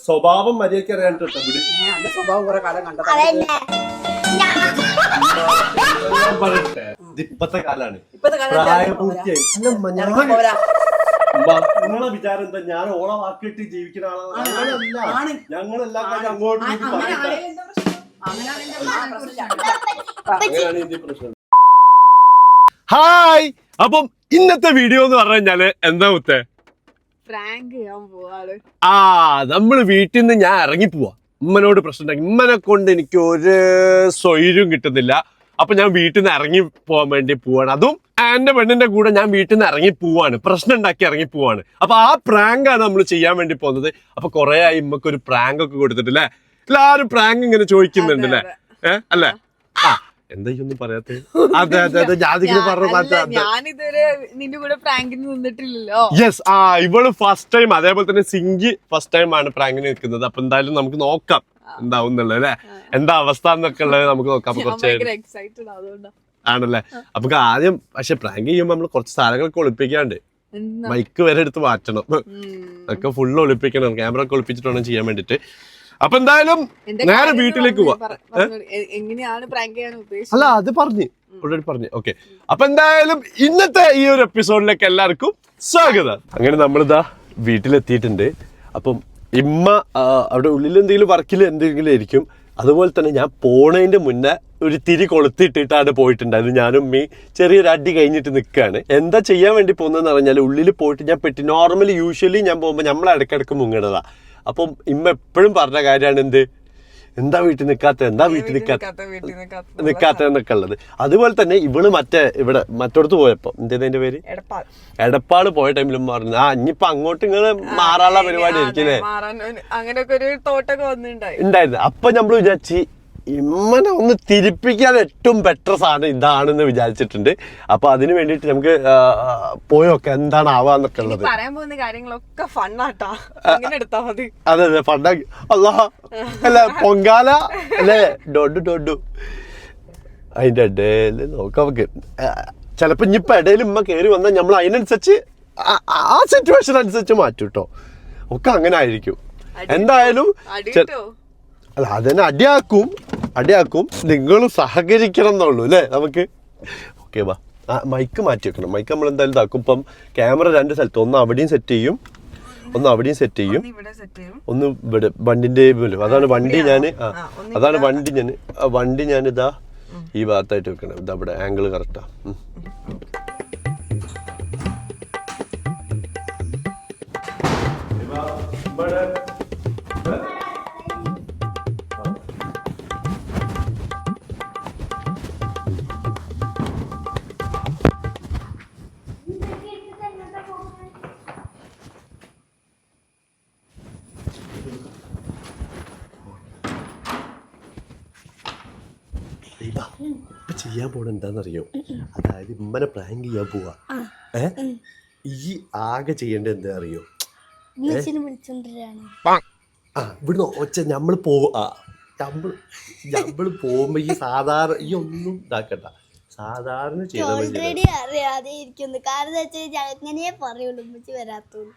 സ്വഭാവം മര്യാദയ്ക്ക് അറിയാൻ സ്വഭാവം കുറെ കാലം കണ്ടത്. ഇപ്പത്തെ കാലാണ്. പ്രായപൂർത്തിയായി നിങ്ങളെ വിചാരം എന്താ? ഞാൻ ഓളെ വാക്കിട്ട് ജീവിക്കുന്ന ആളാണ് ഞങ്ങളെല്ലാം അങ്ങോട്ടും ഹായ്. അപ്പം ഇന്നത്തെ വീഡിയോ എന്ന് പറഞ്ഞു കഴിഞ്ഞാൽ എന്താ മുത്തേ? പ്രാങ്ക് ചെയ്യാൻ പോവാൾ ആ നമ്മൾ വീട്ടിൽ നിന്ന് ഞാൻ ഇറങ്ങി പോവാ. ഉമ്മനോട് പ്രശ്നം ഉമ്മനെ കൊണ്ട് എനിക്ക് ഒരു സ്വൈര്യം കിട്ടുന്നില്ല. അപ്പൊ ഞാൻ വീട്ടിൽ നിന്ന് ഇറങ്ങി പോവാൻ വേണ്ടി പോവാണ്. അതും എന്റെ പെണ്ണിന്റെ കൂടെ ഞാൻ വീട്ടിൽ നിന്ന് ഇറങ്ങി പോവാണ്. പ്രശ്നം ഉണ്ടാക്കി ഇറങ്ങി പോവാണ്. അപ്പൊ ആ പ്രാങ്കാണ് ആണ് നമ്മൾ ചെയ്യാൻ വേണ്ടി പോകുന്നത്. അപ്പൊ കുറെ ആയി ഉമ്മക്ക് ഒരു പ്രാങ്ക് ഒക്കെ കൊടുത്തിട്ടില്ലേ എല്ലാരും പ്രാങ്ക് ഇങ്ങനെ ചോദിക്കുന്നുണ്ട് അല്ലേ ഏഹ് അല്ലേ? ആ. എന്താ ഒന്നും പറയാത്ത? അതെ അതെ അതെ ഞാനിങ്ങനെ പറഞ്ഞു മാറ്റാ. അതെ ഞാനിതുവരെ കൂടെ പ്രാങ്കിന് യെസ് ആ ഇവൾ ഫസ്റ്റ് ടൈം അതേപോലെ തന്നെ സിങ്കി ഫസ്റ്റ് ടൈം ആണ് പ്രാങ്കിന് നിൽക്കുന്നത്. അപ്പൊ എന്തായാലും നമുക്ക് നോക്കാം എന്താവും എന്നുള്ളത് അല്ലെ? എന്താ അവസ്ഥ എന്നൊക്കെ ഉള്ളത് നമുക്ക് നോക്കാം. അപ്പൊ കുറച്ച് ആണല്ലേ? അപ്പൊ ആദ്യം പക്ഷെ പ്രാങ്ക് ചെയ്യുമ്പോ നമ്മൾ കുറച്ച് സാധനങ്ങളൊക്കെ ഒളിപ്പിക്കാണ്ട് മൈക്ക് വരെ എടുത്ത് മാറ്റണം. അതൊക്കെ ഒക്കെ ഫുള്ള് ഒളിപ്പിക്കണം ക്യാമറ ഒക്കെ ഒളിപ്പിച്ചിട്ട് വേണം ചെയ്യാൻ വേണ്ടിട്ട് അപ്പൊ എന്തായാലും നേരെ വീട്ടിലേക്ക് പോവാം. എങ്ങനെയാണ് പ്രാങ്ക് ചെയ്യാൻ അല്ല അത് പറഞ്ഞു. ഓൾറെഡി പറഞ്ഞു. ഓക്കെ അപ്പൊ എന്തായാലും ഇന്നത്തെ ഈ ഒരു എപ്പിസോഡിലേക്ക് എല്ലാവർക്കും സ്വാഗതം. അങ്ങനെ നമ്മളിതാ വീട്ടിലെത്തിയിട്ടുണ്ട്. അപ്പം ഇമ്മ അവിടെ ഉള്ളിൽ എന്തെങ്കിലും വർക്കിൽ എന്തെങ്കിലും ആയിരിക്കും. അതുപോലെ തന്നെ ഞാൻ പോണതിന്റെ മുന്നേ ഒരു തിരി കൊളുത്തിട്ടിട്ടാണ് പോയിട്ടുണ്ടായത് ഞാനും മീ ചെറിയൊരു അടി കഴിഞ്ഞിട്ട് നിൽക്കുകയാണ് എന്താ ചെയ്യാൻ വേണ്ടി പോകുന്നതെന്ന് പറഞ്ഞാൽ ഉള്ളിൽ പോയിട്ട് ഞാൻ പെട്ടി നോർമലി യൂഷ്വലി ഞാൻ പോകുമ്പോൾ നമ്മൾ ഇടയ്ക്കിടയ്ക്ക് മുങ്ങണതാ. അപ്പം ഇമ്മ എപ്പോഴും പറഞ്ഞ കാര്യമാണ് എന്ത്? എന്താ വീട്ടിൽ നിൽക്കാത്ത എന്താ വീട്ടിൽ നിൽക്കാത്ത? നിൽക്കാത്ത എന്നൊക്കെ ഉള്ളത്. അതുപോലെ തന്നെ ഇവൾ മറ്റേ ഇവിടെ മറ്റോടത്ത് പോയപ്പോ എന്തേതിന്റെ പേര്? എടപ്പാട് എടപ്പാൾ പോയ ടൈമിലും പറഞ്ഞു ആ ഇനിയിപ്പൊ അങ്ങോട്ട് ഇങ്ങനെ മാറാനുള്ള പരിപാടി ഇരിക്കുന്നേ അങ്ങനെയൊക്കെ ഒരു തോട്ടൊക്കെ വന്നിട്ടുണ്ടായിരുന്നു അപ്പൊ നമ്മൾ വിചാരിച്ച് ഇമ്മനെ ഒന്ന് തിരിപ്പിക്കാൻ ഏറ്റവും ബെറ്റർ സാധനം ഇതാണെന്ന് വിചാരിച്ചിട്ടുണ്ട്. അപ്പൊ അതിന് വേണ്ടിയിട്ട് നമുക്ക് പോയൊക്കെ എന്താണ് ആവാന്നൊക്കെ ഉള്ളത് പറയാൻ പോകുന്ന കാര്യങ്ങളൊക്കെ ഫണ്ണാട്ടാ. അങ്ങനെ എടുത്താ മതി. അതെ അതെ ഫണ്ടാക്കി അല്ല അല്ല പൊങ്കാല അല്ലേ? ഡൊഡു ഡൊഡു. അതിന്റെ ഇടയിൽ നോക്കാം നമുക്ക്. ചിലപ്പോ ഇനിയിപ്പോ ഇടയിൽ ഉമ്മ കയറി വന്നാൽ നമ്മൾ അതിനനുസരിച്ച് ആ- സിറ്റുവേഷൻ അനുസരിച്ച് മാറ്റും കേട്ടോ ഒക്കെ അങ്ങനെ ആയിരിക്കും. എന്തായാലും അല്ല അതിനെ അടിയാക്കും. അടിയാക്കും. നിങ്ങൾ സഹകരിക്കണം എന്നുള്ളൂ അല്ലേ? നമുക്ക് ഓക്കെ വാ. ആ മൈക്ക് മാറ്റി വെക്കണം. മൈക്ക് നമ്മൾ എന്തായാലും ഇതാക്കും. ഇപ്പം ക്യാമറ രണ്ട് സ്ഥലത്ത്. ഒന്ന് അവിടെയും സെറ്റ് ചെയ്യും. ഒന്ന് അവിടെയും സെറ്റ് ചെയ്യും. ഒന്ന് ഇവിടെ വണ്ടിന്റെ അതാണ് വണ്ടി ഞാൻ ആ, അതാണ് വണ്ടി ഞാൻ വണ്ടി ഞാൻ ഇതാ ഈ ഭാഗത്തായിട്ട് വെക്കണം. ഇതാ ഇവിടെ ആംഗിൾ കറക്റ്റാ ഇപ്പൊ ചെയ്യാൻ പോണ എന്താണെന്നറിയോ അതായത് ഇമ്മനെ പ്രാങ്ക് ചെയ്യാൻ പോവാ. ഏ? ഈ ആകെ ചെയ്യേണ്ടത് എന്താ അറിയോ? ആ ഇവിടുന്ന് ഒച്ച നമ്മൾ പോവാ നമ്മൾ നമ്മൾ പോകുമ്പോ ഈ സാധാരണ ഈ ഒന്നും ഇതാക്കണ്ട. സാധാരണ ഓൾറെഡി അറിയാതെ ഇരിക്കുന്നു. കാരണം എന്താ വെച്ചാൽ അങ്ങനെ പറയുള്ളൂ ഉമ്മച്ചി വരാത്തോണ്ട്.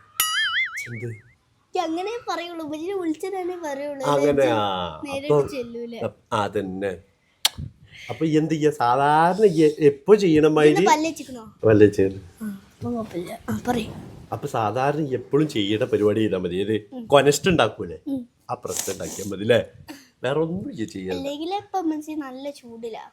എന്ത്? എനിക്ക് അങ്ങനെ പറയുള്ളൂ. ഉമ്മച്ചിനെ വിളിച്ചതാണേ പറയുള്ളൂ. ആ നേരിട്ട് അപ്പം അതന്നെ. അപ്പൊ എന്ത് ചെയ്യാ? സാധാരണ എപ്പോ ചെയ്യണ മാതിരി പല്ലിച്ചിക്കണോ വല്ല ചെയ്യണം അപ്പൊ സാധാരണ എപ്പോഴും ചെയ്യേണ്ട പരിപാടി ചെയ്താൽ മതി. ഇത് കൊനസ്റ്റ് ഉണ്ടാക്കൂലേ? ആ പ്രശ്നം ഉണ്ടാക്കിയാൽ മതി അല്ലേ? വേറെ ഒന്നും ചെയ്യാൻ നല്ല ചൂടിലാ.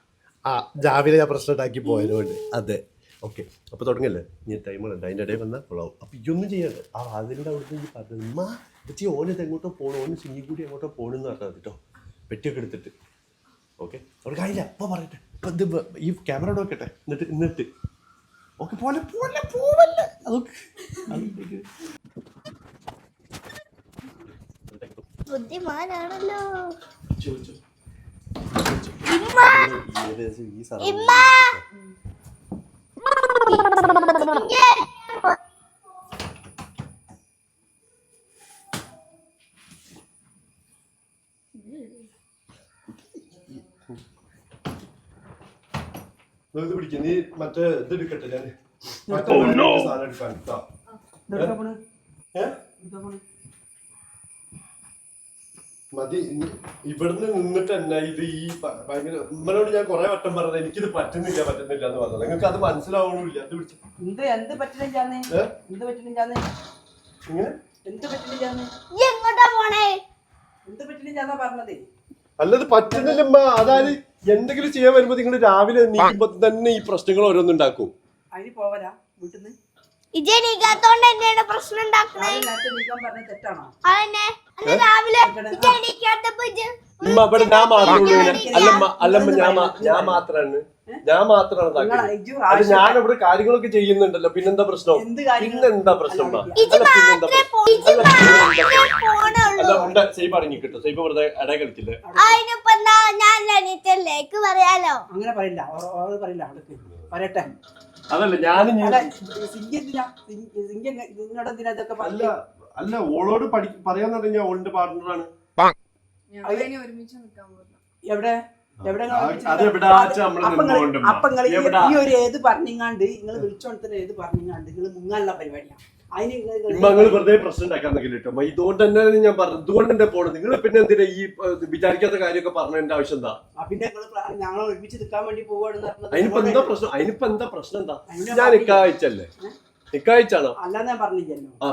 ആ രാവിലെ ഞാൻ പ്രശ്നം ഉണ്ടാക്കി പോയതുകൊണ്ട്. അതെ. ഓക്കെ. അപ്പൊ തുടങ്ങല്ലേ? ഇനി ടൈമുണ്ട് അതിന്റെ ഇടയിൽ വന്നാൽ കൊള്ളാവും. അപ്പൊ ഇതൊന്നും ചെയ്യണ്ട. ആ അതിന്റെ അവിടുന്ന് ഈ പറഞ്ഞു ഉമ്മ ചേച്ചി ഓനത് എങ്ങോട്ടോ പോകണം ഓന് സിംഗി കൂടി എങ്ങോട്ടോ പോകണമെന്ന് പറഞ്ഞാൽ കേട്ടോ പെട്ടിയൊക്കെ എടുത്തിട്ട്. ഓക്കെ. അവിടെ കാര്യമില്ല അപ്പൊ പറയട്ടെ. ഇപ്പൊ ഇത് ഈ ക്യാമറ നോക്കട്ടെ എന്നിട്ട് എന്നിട്ട്. ഓക്കെ പോലെ പോലെ പോവല്ലേ? അതൊക്കെ. ബുദ്ധിമാനാണല്ലോ. ഈ സ്ഥലം ഇത് പിടിക്കും. നീ മറ്റേ ഇത് എടുക്കട്ടെ ഞാൻ. മറ്റേ സാധനം എടുക്കാൻ. കേട്ടോ? മതി. ഇവിടുന്ന് നിന്നിട്ട് തന്നെ ഇത് ഈ ഭയങ്കര ഉമ്മനോട് ഞാൻ കുറെ വട്ടം പറഞ്ഞത് എനിക്കിത് പറ്റുന്നില്ല പറ്റുന്നില്ല എന്ന് പറഞ്ഞത്. നിങ്ങൾക്ക് അത് മനസ്സിലാവണില്ല അത് പിടിച്ച്. എന്ത് എന്ത് പറ്റണില്ലാന്ന് ഏ? എന്ത് പറ്റണില്ലാന്ന് ഇങ്ങനെ? എന്ത് പോണേ? എന്ത് പറ്റണില്ലാന്നാ പറഞ്ഞത്? അല്ലത് പറ്റുന്നില്ലമ്മ. അതായത് എന്തെങ്കിലും ചെയ്യാൻ വരുമ്പോ നിങ്ങൾ രാവിലെ നീക്കുമ്പോ തന്നെ ഈ പ്രശ്നങ്ങൾ ഓരോന്നുണ്ടാക്കും അതിന് പോവരാ വീട്ടിൽ നിന്ന് ഇജെ നീക്കാത്തോണ്ട് തന്നെയാണ് പ്രശ്നം ഉണ്ടാക്കണേ. നേരത്തെ നീക്കാൻ പറഞ്ഞത് തെറ്റാണോ? അതന്നെ. അന്ന് രാവിലെ ഇജെ നീക്കാത്തപ്പോ ഇജ് ഉമ്മ അവിടെ ഞാൻ മാത്രമേ ഉള്ളൂ. ഇങ്ങനെ. അല്ലമ്മ അല്ലമ്മ ഞാൻ ഞാൻ മാത്രാണ്. ഞാൻ മാത്രമാണ് ഞാൻ ഇവിടെ കാര്യങ്ങളൊക്കെ ചെയ്യുന്നുണ്ടല്ലോ. പിന്നെന്താ പ്രശ്നം? പിന്നെന്താ പ്രശ്നം അല്ല ഉണ്ട്. സൈബ് അടങ്ങി കിട്ടും. സൈബ് വെറുതെ ഞാൻ എണീറ്റല്ലേക്ക് പറയാലോ? അങ്ങനെ പറയില്ല. പറയില്ല. പറയട്ടെ. അതല്ല ഞാൻ അല്ല ഓളോട് പഠി പറയാന്ന് പറഞ്ഞാൽ ഓളിന്റെ പാർട്ണറാണ് എവിടെ? അപ്പൊ നിങ്ങൾ? ഈ ഒരു ഏത് പറഞ്ഞിങ്ങാണ്ട് നിങ്ങൾ വിളിച്ചോണ്ടത്തിന് ഏത് പറഞ്ഞിങ്ങാണ്ട് നിങ്ങൾ മുങ്ങാനുള്ള പരിപാടിയാണ് അതിന് വെറുതെ പ്രശ്നം ഉണ്ടാക്കാൻ നിൽക്കില്ല കേട്ടോ ഇതുകൊണ്ട് തന്നെ ഞാൻ പറഞ്ഞു ഇതുകൊണ്ട് നിങ്ങൾ പിന്നെ എന്തിനാ ഈ വിചാരിക്കാത്ത കാര്യമൊക്കെ പറഞ്ഞതിന്റെ ആവശ്യം എന്താ? പിന്നെ നിങ്ങൾ ഞങ്ങൾ ഒരുമിച്ച് നിൽക്കാൻ വേണ്ടി അതിനിപ്പോ എന്താ പ്രശ്നം? അതിനിപ്പോ എന്താ പ്രശ്നം എന്താ? ഞാൻ നിക്കാഴ്ചല്ലേ നിക്കാഴ്ചാണോ അല്ല ഞാൻ പറഞ്ഞില്ലല്ലോ.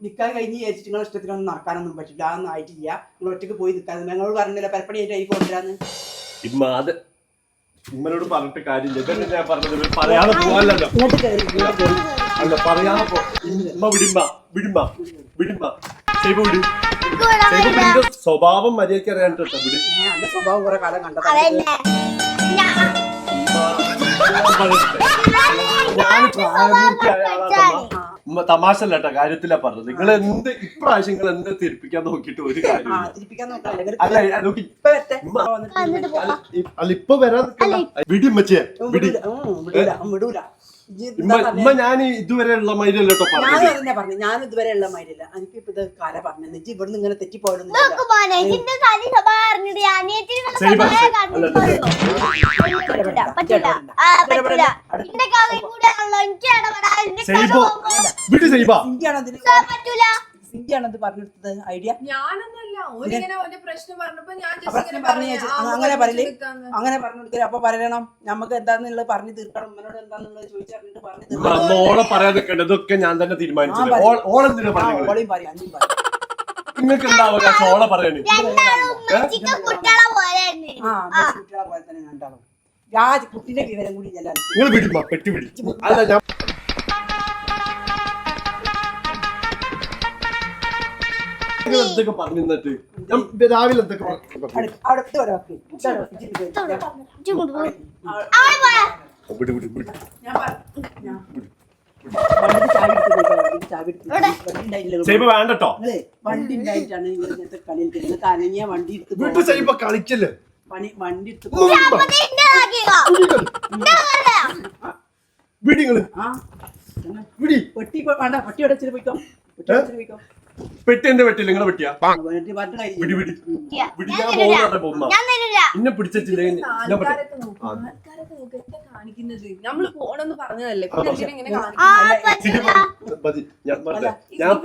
നിൽക്കാൻ കഴിഞ്ഞ് ചേച്ചിട്ട് നിങ്ങളെ ഇഷ്ടത്തിനൊന്നും നടക്കാനൊന്നും പറ്റില്ല അതൊന്നും ആയിട്ടില്ല. നിങ്ങൾ ഒറ്റയ്ക്ക് പോയി നിക്കാൻ ഞങ്ങളോട് പറഞ്ഞില്ല പരപ്പണിയായിട്ട് ആയിരിക്കും കൊണ്ടുവരാന്ന് ഇമ്മ അത് ഇമ്മനോട് പറഞ്ഞിട്ട് കാര്യമില്ല. ഇതന്നെ ഞാൻ പറഞ്ഞത്? ഇവർ പറയാതെ പോകാനല്ലോ അല്ല പറയാതെ പോ. ഇമ്മ വിടുമ്പ വിടുമ്പ വിടുമ്പ ചെയ്ത് വിട് സൈബ് നിന്റെ സ്വഭാവം മര്യാദയ്ക്ക് അറിയാൻ കേട്ടോ വിട്. സ്വഭാവം കുറെ കാലം കണ്ടതാണ് ഞാൻ ഞാൻ പ്രായപൂർത്തിയായ ആളാണ് ഉമ്മ തമാശ കേട്ടോ കാര്യത്തിലാ പറഞ്ഞത്. നിങ്ങൾ എന്ത് ഇപ്രാവശ്യം നിങ്ങൾ എന്ത് തിരിപ്പിക്കാൻ നോക്കിട്ട് ഒരു കാര്യം അല്ല നോക്കി അല്ല, ഇപ്പൊ വരാൻ വിടിയും വിടി ഉമ്മച്ചേ വിടി. വിടൂല. ഉമ്മ ഞാൻ ഇതുവരെ ഉള്ള മൈരല്ലോ ഞാൻ പറഞ്ഞത്. പറഞ്ഞു. ഞാൻ ഇതുവരെ ഉള്ള മാതിരില്ല എനിക്ക് ഇപ്പൊ ഇത് കാല പറഞ്ഞു എന്നിട്ട് ഇവിടുന്ന് ഇങ്ങനെ തെറ്റിപ്പോയൊന്നും നോക്ക് മോനെ ഇതിന്റെ തനി സ്വഭാവം അറിഞ്ഞിട്ട് അനിയത്തിന് നല്ല ശരി, സ്വഭാവം ശരി. കണ്ടിട്ടുള്ളൂ. പറ്റില്ല പറ്റില്ല ആ പറ്റില്ല കാര്യം കൂടെ ആണല്ലോ. എനിക്ക് ഇടപെടാൻ എന്റെ സൈബോ വിട് സൈബ സിങ്കിയാണ് അതിന് പറ്റൂല. സിങ്കിയാണ് അത് പറഞ്ഞെടുത്തത് ഐഡിയ? ഞാനൊന്നുമല്ല ഓരിങ്ങനെ ഓന്റെ പ്രശ്നം പറഞ്ഞപ്പോ ഞാൻ ആ just പ്രശ്നം പറഞ്ഞു പറഞ്ഞു, വെച്ച് ആ, അങ്ങനെ പറയില്ലേ. അങ്ങനെ പറഞ്ഞു കൊടുക്കൽ അപ്പൊ പറയണം. നമുക്ക് എന്താന്നുള്ളത് പറഞ്ഞു തീർക്കണം. ഉമ്മനോട് എന്താന്നുള്ളത് ചോദിച്ചറിഞ്ഞിട്ട് പറഞ്ഞു ഉമ്മ അമ്മ ഓളെ പറയാൻ നിൽക്കണ്ട ഇതൊക്കെ ഞാൻ തന്നെ തീരുമാനിച്ചത്. ആ, പറയും. ഓളെന്തിനാ ആ പറഞ്ഞത്? ഓളെയും പറയും അഞ്ചും പറയും. നിങ്ങൾക്ക് എന്താ അവകാശം? ഓളെ പറയാന്. രണ്ടാളും ഉമ്മച്ചിക്ക് കുട്ടികളെ പോലെ തന്നെ ആ കുട്ടികളെ പോലെ തന്നെ കണ്ടാളും രാജ് കുട്ടിന്റെ വിവരം കൂടി ഞാൻ നിങ്ങൾ വിടുമ്മ പെട്ടി വിടി. അല്ല ഞാൻ വണ്ടിക്ക് ചാവി എടുത്ത് എവിടെ? വണ്ടി ഉണ്ടായില്ലല്ലോ. സൈബ വേണ്ടട്ടോ? വണ്ടി ഉണ്ടായിട്ടാണ് ഇങ്ങനത്തെ കളിയിൽ നിങ്ങൾക്ക് അനങ്ങിയ വണ്ടി എടുത്ത് വീട്ടിൽ. സൈബ കളിക്കല്ലേ? പണി വണ്ടി എടുത്ത് ഉമ്മ പോവാൻ. വിടുമ്മ. അപ്പൊ നിന്റെ ആക്കിക്കോ. വിടി നിങ്ങൾ. ആ. വിടി. പെട്ടി വേണ്ട പെട്ടി അവിടെ വെച്ചിട്ട് പോയിക്കോ? പെട്ടി പോയിക്കോ? പെട്ടി എന്റെ പെട്ടില്ല നിങ്ങളെ പെട്ടിയാ വണ്ടി പറഞ്ഞ കാര്യം വിടി വിടി ഞാൻ ഞാൻ പോകുന്ന പോകുന്ന ഇന്നെ പിടിച്ചിട്ടില്ലെങ്കിൽ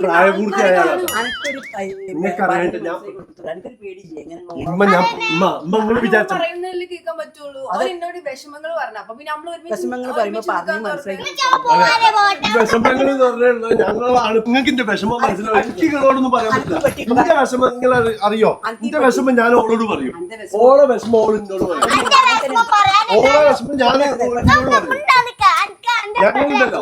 പ്രായപൂർത്തിയായ ആളാണ് അനക്കൊരു നിങ്ങൾക്ക് അറിയാണ്ട് ഞാൻ- എനിക്കൊരു പേടിയില്ലേ? എങ്ങനെ ഇമ്മ ഞാൻ ഇമ്മ ഇമ്മ നിങ്ങൾ വിചാരിച്ച പറയുന്നതല്ലേ കേൾക്കാൻ പറ്റുള്ളൂ. അവൻ എന്നോട് വിഷമങ്ങൾ പറഞ്ഞു. അപ്പൊ പിന്നെ നമ്മൾ വിഷമങ്ങൾ പറയുമ്പോ പറഞ്ഞു മനസ്സിലായി. വിഷമങ്ങൾ എന്ന് പറഞ്ഞാൽ ഞങ്ങളാണ് നിങ്ങൾക്ക് വിഷമം മനസ്സിലാവും എനിക്ക് നിങ്ങളോടൊന്നും പറയാൻ പറ്റില്ല. എന്റെ വിഷമം നിങ്ങൾ അറിയോ? എന്റെ വിഷമം ഞാൻ ഓളോട് പറയും. ഓളെ വിഷമം ഓൾ എന്നോട് പറയും. ഓളെ വിഷമം ഞാൻ ഓളോട് പറയും. ഞങ്ങളുണ്ടല്ലോ.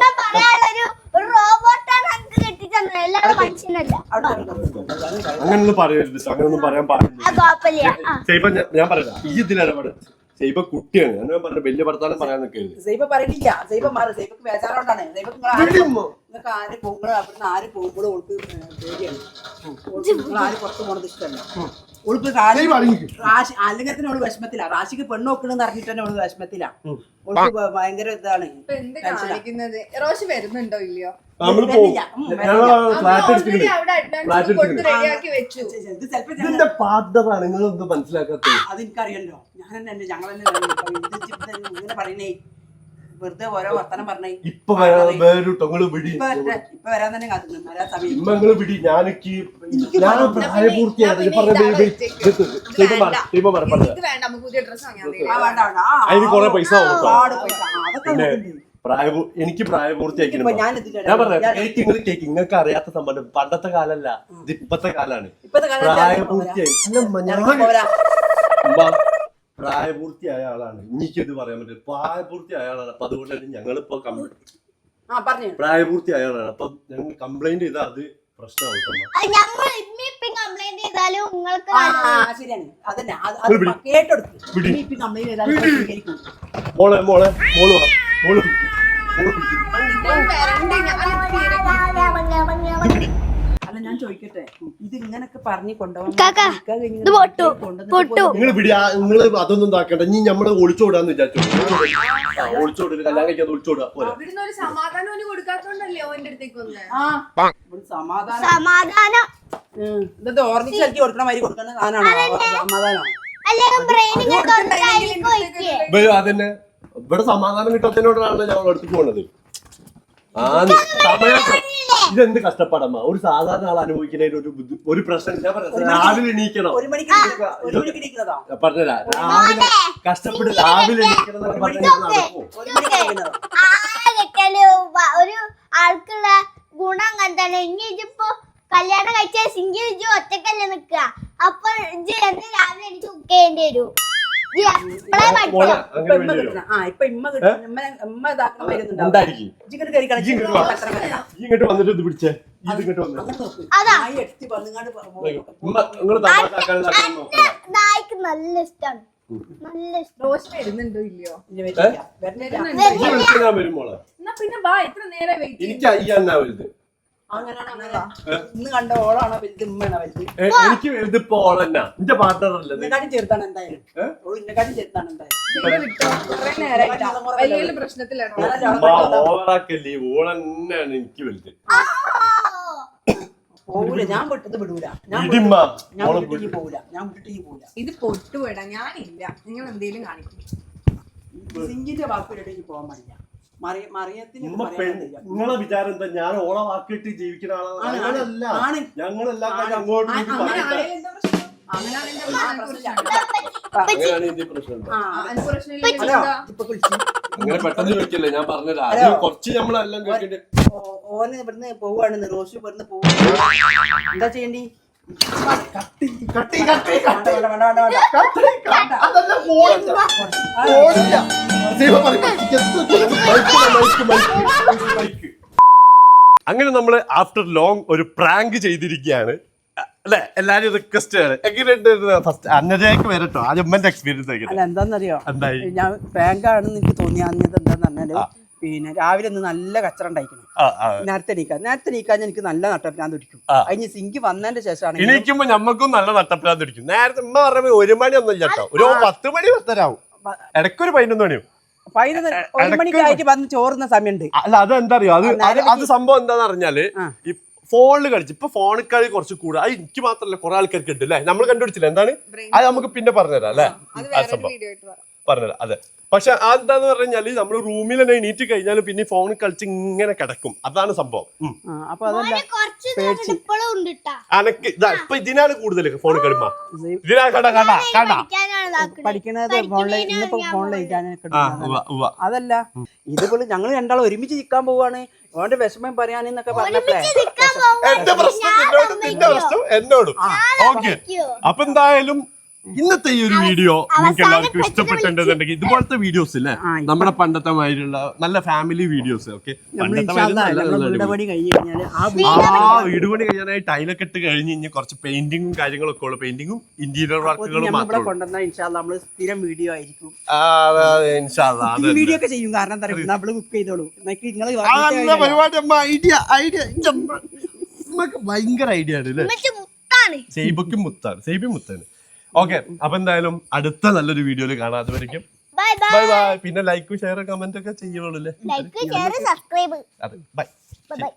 അങ്ങനൊന്നും പറയരുത്. അങ്ങനൊന്നും പറയാൻ പാടില്ല. സൈബ ഞാൻ- പറയാം ഈ ഇതിലിടപെട സൈബ കുട്ടിയാണ്. ഞാൻ പറഞ്ഞു വലിയ ഭർത്താനം പറയാൻ നിൽക്കരുത്. സൈബ പറയില്ല സൈബ മാറി. സൈബക്ക് ബേജാറോണ്ടാണ്. സൈബക്ക് ആര് പോകുമ്പോഴും? അവിടുന്ന് ആര് പോകുമ്പോഴും ഓൾക്ക് പേടിയാണ്. ഓൾക്ക് ആര് പുറത്ത് പോണത് ഇഷ്ടമല്ല. ഓൾക്ക് കാര്യം റാശി അല്ലെങ്കിൽ തന്നെ ഓൾ വിഷമത്തിലാ. റാശിക്ക് പെണ്ണ് നോക്കണെന്ന് അറിഞ്ഞിട്ട് തന്നെ ഓൾ വിഷമത്തിലാ. ഓൾക്ക് ഭയങ്കര ഇതാണ്. കാണിക്കുന്നത്? റോഷ് വരുന്നുണ്ടോ ഇല്ലയോ? അതെനിക്കറിയല്ലോ ഞാൻ തന്നെ ഞങ്ങൾ തന്നെ ഇങ്ങനെ പറയണേ. വെറുതെ ഓരോ വർത്തനം പറഞ്ഞേ ഇപ്പൊ ഇപ്പൊ വരാൻ തന്നെ കാത്തുന്നു വരാൻ സമയം ഇമ്മങ്ങൾ ഞാനൊക്കെ എനിക്ക് ഞാൻ പ്രായപൂർത്തിയാണ് അതിന് കുറെ പൈസ എനിക്ക് പ്രായപൂർത്തിയാക്കി ഞാൻ കേക്ക് നിങ്ങൾ നിങ്ങൾക്ക് അറിയാത്ത സംബന്ധം പണ്ടത്തെ കാലല്ല. ഇത് ഇപ്പത്തെ കാലാണ്. പ്രായപൂർത്തിയായി അല്ല, ഞാൻ പോരാ. ഉമ്മ, പ്രായപൂർത്തിയായ ആളാണ് എനിക്കിത് പറയാൻ പറ്റില്ല പ്രായപൂർത്തിയായ ആളാണ് അപ്പൊ അതുകൊണ്ട് തന്നെ ഞങ്ങളിപ്പോ കം- ആ പറഞ്ഞു പ്രായപൂർത്തിയായ ആളാണ് അപ്പൊ ഞങ്ങൾ കംപ്ലൈന്റ് ചെയ്താൽ അത് പ്രശ്നമാവും ഞങ്ങൾ ഇമ്മിപ്പം കംപ്ലൈന്റ് ചെയ്താലും നിങ്ങൾക്ക് ആ, ആ, ശരിയാണ് അതന്നെ അത്. കേട്ടെടുത്തു വിളി. ഇനി ഇപ്പൊ കംപ്ലൈന്റ്. മോളെ മോളെ മോൾ വാ. മോൾ പിടിക്ക്. മോൾ പിടിക്ക്. ഇപ്പം വരണ്ട, ഞാൻ തീരെ അല്ല ഞാൻ ചോദിക്കട്ടെ? ഇത് ഇങ്ങനൊക്കെ പറഞ്ഞു നിങ്ങൾ നിങ്ങൾ അതൊന്നും ഇതാക്കണ്ട. നീ നമ്മൾ ഒളിച്ചോടാന്ന് വിചാരിച്ചു. ഒളിച്ചോടില്ല കല്യാണം കഴിക്കാതെ ഒളിച്ചോടാ പോലെ ഒരു സമാധാനം അവന് കൊടുക്കാത്തോണ്ടല്ലേ ഓന്റെ അടുത്തേക്ക് വന്നേ സമാധാനം. ഓർമ്മിച്ച് നൽകി കൊടുക്കണ മാതിരി സാധനമാണോ? സമാധാനം. അതന്നെ. ഇവിടെ സമാധാനം കിട്ടാത്തതിനോടാണ് ഞങ്ങൾ എടുത്തു പോണത്. ആ സമയം ഇതെന്ത് കഷ്ടപ്പാടമ്മ? ഒരു സാധാരണ ആൾ അനുഭവിക്കുന്നതിന് ഒരു ബുദ്ധി ഒരു പ്രശ്നം ഞാൻ പറയാം രാവിലെ എണീക്കണം. ഒരു മണിക്ക് ഇരിക്കുക- ഒരു മണിക്ക് ഇരിക്കുന്നതാ ഞാൻ രാവിലെ കഷ്ടപ്പെട്ട് രാവിലെ എണീക്കണം എന്നൊക്കെ പറഞ്ഞാൽ നടക്കുമോ ഒരു മണിക്ക് ഇരിക്കുന്നതാ ആരെ കിട്ടിയാൽ വ- ഒരു ആൾക്കുള്ള ഗുണം കണ്ടാണ് ഇനി ഇതിപ്പോ കല്യാണം കഴിച്ച സിംഗി ഇജ്ജ് ഒറ്റക്കല്ലേ നിക്കുക അപ്പൊ ഇജ്ജ് എന്ന് രാവിലെ എനിക്ക് കുക്ക് ചെയ്യേണ്ടി വരും. ഇങ്ങോട്ട് വന്നിട്ട് ഇത് പിടിച്ചേ. ഇത് ഇങ്ങോട്ട് വന്നു അതാ. എടുത്ത് വന്നിങ്ങാണ്ട് പോ- ഉമ്മ നിങ്ങൾ തമാശാക്കാൻ നോക്കണ്ട നായ്ക്ക് നല്ല ഇഷ്ടമാണ് എനിക്ക് അയ്യാന്നാ വലുത്. അങ്ങനെയാണ് അങ്ങനെ ഇന്ന് കണ്ട ഓളാണോ വലുത് ഉമ്മയാണോ വലുത്? എനിക്ക് വലുത് ഇപ്പൊ ഓളന്നാ എന്റെ ചെറുത്താണ് എന്തായാലും. ഏ? ഓൾ ഇന്നെക്കാട്ടും എന്തായാലും. ചെയ്ത് വിട്ടോ കുറെ നേരമായിട്ടാ വലിയ വലിയ പ്രശ്നത്തിലാണ് ഞാനല്ല ഓവറാക്കല്ലേ. എനിക്ക് വലുത്. പോവൂല. ഞാൻ വിട്ടത് വിടൂല. ഞാൻ ഞാൻ വിട്ടിട്ട് ഞാൻ വിട്ടിട്ട് പോവൂല. ഇത് പൊട്ടുവിടാ. ഞാനില്ല. നിങ്ങൾ എന്തേലും കാണിക്കും. സിംഗിന്റെ വാക്കിലിട്ട് പോകാൻ പാടില്ല. നിങ്ങളെ വിചാരം എന്താ? ഞാൻ ഓളെ വാക്കിട്ട് ജീവിക്കുന്ന ആളാണ്. ഞങ്ങളെല്ലാം. അങ്ങോട്ട് അങ്ങോട്ടും അങ്ങനെ പെട്ടെന്ന് ചോദിക്കല്ലേ? ഞാൻ പറഞ്ഞത്. കുറച്ച് നമ്മളെല്ലാം കേട്ടിട്ട്. ഓന് ഇവിടുന്ന് പോവാണ്. റോസ് ഇവിടുന്ന് പോവാ എന്താ ചെയ്യണ്ടി? കട്ടി കട്ടി കട്ടി വേണ്ട, വേണ്ട, വേണ്ട, അതല്ല അങ്ങനെ നമ്മൾ ആഫ്റ്റർ ലോങ് ഒരു പ്രാങ്ക് ചെയ്തിരിക്കുകയാണ്. അല്ലെ? എല്ലാരും റിക്വസ്റ്റ് ആണ് എങ്ങനെയുണ്ട് ഫസ്റ്റ് അന്നജയ്ക്ക് വരട്ടോ ആ ജമ്മന്റെ എക്സ്പീരിയൻസ് അല്ല എന്താന്നറിയോ? എന്തായി? ഞാൻ ബാങ്കാണെന്ന് എനിക്ക് തോന്നിയത് എന്താന്ന് പറഞ്ഞാൽ പിന്നെ രാവിലെ ഒന്ന് നല്ല കച്ചറ ഉണ്ടായിരിക്കണം. നേരത്തെ നീക്കാൻ നേരത്തെ നീക്കാൻ എനിക്ക് നല്ല നട്ടപ്പിനാൻ തുടിക്കും. അതിന് സിങ്ക് വന്നതിന്റെ ശേഷമാണ് ഞമ്മക്കും നല്ല നട്ടപ്പിലാൻ തുടിക്കും നേരത്തെ ഉമ്മ പറഞ്ഞ ഒരു മണി ഒന്നും കേട്ടോ ഒരു പത്ത് മണി പത്തരാവും ഇടയ്ക്കൊരു പതിനൊന്ന് മണിയും മണിക്കായിട്ട് വന്ന് ചോറുന്ന സമയമുണ്ട്. അല്ല അത് എന്താ അറിയോ അത് അത് സംഭവം എന്താന്ന് പറഞ്ഞാൽ ഈ ഫോണിൽ കളിച്ച് ഇപ്പൊ ഫോണിൽ കളി കുറച്ച് കൂടുതൽ അത് എനിക്ക് മാത്രല്ല കുറെ ആൾക്കാർക്ക് ഉണ്ട് അല്ലെ നമ്മൾ കണ്ടുപിടിച്ചില്ല? എന്താണ്? അത് നമുക്ക് പിന്നെ പറഞ്ഞുതരാം അല്ലെ അത് ആ വേറെ സംഭവം. വീഡിയോ ആയിട്ട് പറയാം. പറഞ്ഞുതരാം. അതെ. പക്ഷെ അതെന്താന്ന് പറഞ്ഞാൽ നമ്മൾ റൂമിൽ തന്നെ എണീറ്റ് കഴിഞ്ഞാൽ പിന്നെ ഫോൺ കളിച്ച് ഇങ്ങനെ കിടക്കും. അതാണ് സംഭവം. അപ്പൊ അതല്ല പേടിച്ച്. അനക്ക് ഇതാ ഇപ്പൊ ഇതിനാണ് കൂടുതൽ ഫോൺ കളിമ്മ. ഇതിനാ കണ്ട കണ്ട കണ്ട പഠിക്കാനാണ് ഇതാക്കണത്. പഠിക്കണത് ഇന്നിപ്പോ അതല്ല ഇതുപോലെ ഞങ്ങൾ രണ്ടാളും ഒരുമിച്ച് നിൽക്കാൻ പോവാണ്. ഓന്റെ വിഷമം പറയാനെന്നൊക്കെ പറഞ്ഞപ്പോഴേ എന്റെ പ്രശ്നം എന്നോടും. അപ്പൊ എന്തായാലും ഇന്നത്തെ ഈ ഒരു വീഡിയോ നിങ്ങൾക്ക് എല്ലാവർക്കും ഇഷ്ടപ്പെട്ടിട്ടുണ്ടെന്നുണ്ടെങ്കിൽ ഇതുപോലത്തെ വീഡിയോസ് ഇല്ലേ? നമ്മുടെ പണ്ടത്തെ മാതിരിയുള്ള നല്ല ഫാമിലി വീഡിയോസ് ഓക്കെ ആ വീട് പണി കഴിയാനായി ടൈലൊക്കെ ഇട്ട് കഴിഞ്ഞ് കഴിഞ്ഞാൽ കുറച്ച് പെയിന്റിങ്ങും കാര്യങ്ങളൊക്കെ ഉള്ളു പെയിന്റിങ്ങും ഇന്റീരിയർ വർക്കുകളും ഐഡിയ ഐഡിയ ഭയങ്കര ഐഡിയ ആണ് അല്ലേ സെയ്ബക്കും മുത്താണ്. സെയ്ബി മുത്താണ് സൈബി മുത്താണ്. ഓക്കെ അപ്പൊ എന്തായാലും അടുത്ത നല്ലൊരു വീഡിയോയിൽ കാണാം. അതുവരെയ്ക്കും ബൈ ബൈ പിന്നെ ലൈക്കും ഷെയർ കമന്റ് ഒക്കെ ചെയ്യണല്ലോ ലൈക്ക് ഷെയർ സബ്സ്ക്രൈബ് അതെ ബൈ ബൈ